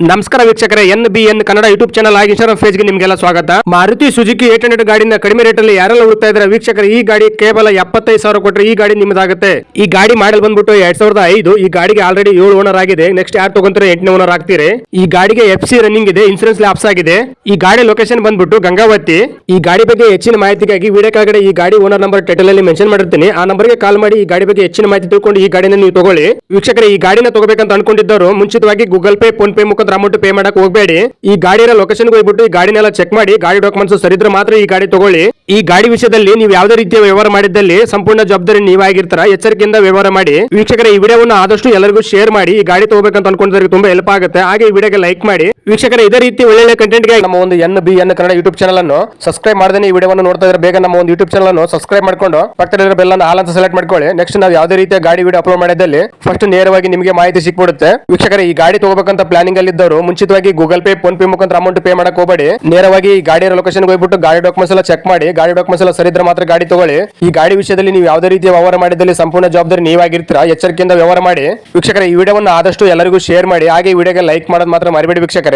ನಮಸ್ಕಾರ ವೀಕ್ಷಕರೇ, N B N Kannada YouTube channel ಆಗಿ ಇನ್ಸ್ಟಾಗ್ರಾಮ್ ಫೇಜ್ಗೆ ನಿಮಗೆಲ್ಲ ಸ್ವಾಗತ. ಮಾರುತಿ ಸುಜುಕಿ ಏಟ್ ಹಂಡ್ರೆಡ್ ಗಾಡಿನ ಕಡಿಮೆ ರೇಟಲ್ಲಿ ಯಾರೆಲ್ಲ ಹುಡುಕ್ತಾ ಇದ್ದಾರೆ? ವೀಕ್ಷಕರು, ಈ ಗಾಡಿ ಕೇವಲ ಎಪ್ಪತ್ತೈದು ಸಾವಿರ ಕೊಟ್ಟರೆ ಈ ಗಾಡಿ ನಿಮ್ಮದಾಗುತ್ತೆ ಈ ಗಾಡಿ ಮಾಡಲ್ ಬಂದ್ಬಿಟ್ಟು ಎರಡ್ ಸಾವಿರದ ಐದು, ಈ ಗಾಡಿಗೆ ಆಲ್ರೆಡಿ ಏಳು ಓನರ್ ಆಗಿದೆ. ನೆಕ್ಸ್ಟ್ ಯಾರು ತಗೊಂತಾರೆ ಎಂಟನೇ ಓನರ್ ಆಗ್ತೀರಿ. ಈ ಗಾಡಿಗೆ ಎಫ್ ಸಿ ರನ್ನಿಂಗ್ ಇದೆ ಇನ್ಸೂರೆನ್ಸ್ ಲ್ಯಾಪ್ಸ್ ಆಗಿದೆ. ಈ ಗಾಡಿ ಲೊಕೇಶನ್ ಬಂದ್ಬಿಟ್ಟು ಗಂಗಾವತಿ. ಈ ಗಾಡಿ ಬಗ್ಗೆ ಹೆಚ್ಚಿನ ಮಾಹಿತಿಗಾಗಿ ವಿಡಿಯೋ ಕೆಳಗಡೆ ಈ ಗಾಡಿ ಓನರ್ ನಂಬರ್ ಟೈಟಲ್ ಅಲ್ಲಿ ಮೆನ್ಷನ್ ಮಾಡಿರ್ತೀನಿ. ಆ ನಂಬರ್ಗೆ ಕಾಲ್ ಮಾಡಿ ಈ ಗಾಡಿ ಬಗ್ಗೆ ಹೆಚ್ಚಿನ ಮಾಹಿತಿ ತಿಳ್ಕೊಂಡು ಈ ಗಾಡಿನ ನೀವು ತಗೊಳ್ಳಿ. ವೀಕ್ಷಕರೇ, ಈ ಗಾಡಿನ ತಗೋಬೇಕಂತ ಅನ್ಕೊಂಡಿದ್ದವರು ಮುಂಚಿತವಾಗಿ Google Pay PhonePe amount pay ಮಾಡಕ್ ಹೋಗಬೇಡಿ. ಈ ಗಾಡಿಯ ಲೊಕೇಶನ್ ಹೋಗ್ಬಿಟ್ಟು ಈ ಗಾಡಿನೆಲ್ಲ ಚೆಕ್ ಮಾಡಿ, ಗಾಡಿ ಡಾಕ್ಯುಮೆಂಟ್ಸ್ ಸರಿದ್ರೆ ಮಾತ್ರ ಈ ಗಾಡಿ ತಗೊಳ್ಳಿ. ಈ ಗಾಡಿ ವಿಷಯದಲ್ಲಿ ನೀವು ಯಾವುದೇ ರೀತಿಯ ವ್ಯವಹಾರ ಮಾಡಿದ್ದಲ್ಲಿ ಸಂಪೂರ್ಣ ಜವಾಬ್ದಾರಿ ನೀವಾಗಿರ್ತಾರ ಎಚ್ಚರಿಕೆಯಿಂದ ವ್ಯವಹಾರ ಮಾಡಿ. ವೀಕ್ಷಕರ, ಈ ವಿಡಿಯೋವನ್ನು ಆದಷ್ಟು ಎಲ್ಲರಿಗೂ ಶೇರ್ ಮಾಡಿ, ಈ ಗಾಡಿ ತಗೋಬೇಕಂತ ಅನ್ಕೊಂಡಿದ್ರೆ ತುಂಬಾ ಹೆಲ್ಪ್ ಆಗುತ್ತೆ. ಹಾಗೆ ಈ ವಿಡಿಯೋಗೆ ಲೈಕ್ ಮಾಡಿ. ವೀಕ್ಷಕರ, ಇದೇ ರೀತಿ ಒಳ್ಳೊಳ್ಳೆ ಕಂಟೆಂಟ್ಗೆ ನಮ್ಮ ಒಂದು N B, N Kannada YouTube channel ಅನ್ನು ಸಬ್ಸ್ಕ್ರೈಬ್ ಮಾಡದೇ ಈ ವಿಡಿಯೋವನ್ನು ನೋಡ್ತಾ ಇದ್ರೆ ಬೇಗ ನಮ್ಮ ಒಂದು ಯೂಟ್ಯೂಬ್ ಚಾನಲ್ ಅನ್ನು ಸಬ್ಸ್ಕ್ರೈಬ್ ಮಾಡ್ಕೊಂಡು ಪಕ್ಕದಲ್ಲಿರೋ ಬೆಲ್ಲ ಆಲ್ ಅಂತ ಸೆಲೆಕ್ಟ್ ಮಾಡ್ಕೊಳ್ಳಿ. ನೆಕ್ಸ್ಟ್ ನಾವು ಯಾವುದೇ ರೀತಿಯ ಗಾಡಿ ವಿಡಿಯೋ ಅಪ್ಲೋಡ್ ಮಾಡಿದಲ್ಲಿ ಫಸ್ಟ್ ನೇರವಾಗಿ ನಿಮಗೆ ಮಾಹಿತಿ ಸಿಕ್ಬಿಡುತ್ತೆ. ವೀಕ್ಷಕರ, ಈ ಗಾಡಿ ತಗೋಬೇಕಂತ ಪ್ಲಾನಿಂಗ್ ಅಲ್ಲಿ ಇದ್ದವರು ಮುಂಚಿತವಾಗಿ ಗೂಗಲ್ ಪೇ ಫೋನ್ ಪೇ ಮುಖಾಂತರ ಅಮೌಂಟ್ ಪೇ ಮಾಡಕ್ ಹೋಗಬೇಡಿ. ನೇರವಾಗಿ ಈ ಗಾಡಿಯ ಲೊಕೇಶನ್ ಹೋಗ್ಬಿಟ್ಟು ಗಾಡಿ ಡಾಕ್ಯುಮೆಂಟ್ಸ್ ಎಲ್ಲ ಚೆಕ್ ಮಾಡಿ, ಗಾಡಿ ಡಾಕ್ಯುಮೆಂಟ್ಸ್ ಎಲ್ಲ ಸರಿದ್ರೆ ಮಾತ್ರ ಗಾಡಿ ತಗೊಳ್ಳಿ. ಈ ಗಾಡಿ ವಿಷಯದಲ್ಲಿ ನೀವು ಯಾವುದೇ ರೀತಿಯ ವ್ಯವಹಾರ ಮಾಡಿದಲ್ಲಿ ಸಂಪೂರ್ಣ ಜವಾಬ್ದಾರಿ ನೀವಾಗಿರ್ತೀರಾ? ಎಚ್ಚರಿಕೆಯಿಂದ ವ್ಯವಹಾರ ಮಾಡಿ. ವೀಕ್ಷಕರ, ಈ ವಿಡಿಯೋವನ್ನು ಆದಷ್ಟು ಎಲ್ಲರಿಗೂ ಶೇರ್ ಮಾಡಿ. ಹಾಗೆ ಈ ವಿಡಿಯೋಗೆ ಲೈಕ್ ಮಾಡೋದು ಮಾತ್ರ ಮರಿಬೇಡಿ ವೀಕ್ಷಕರೇ.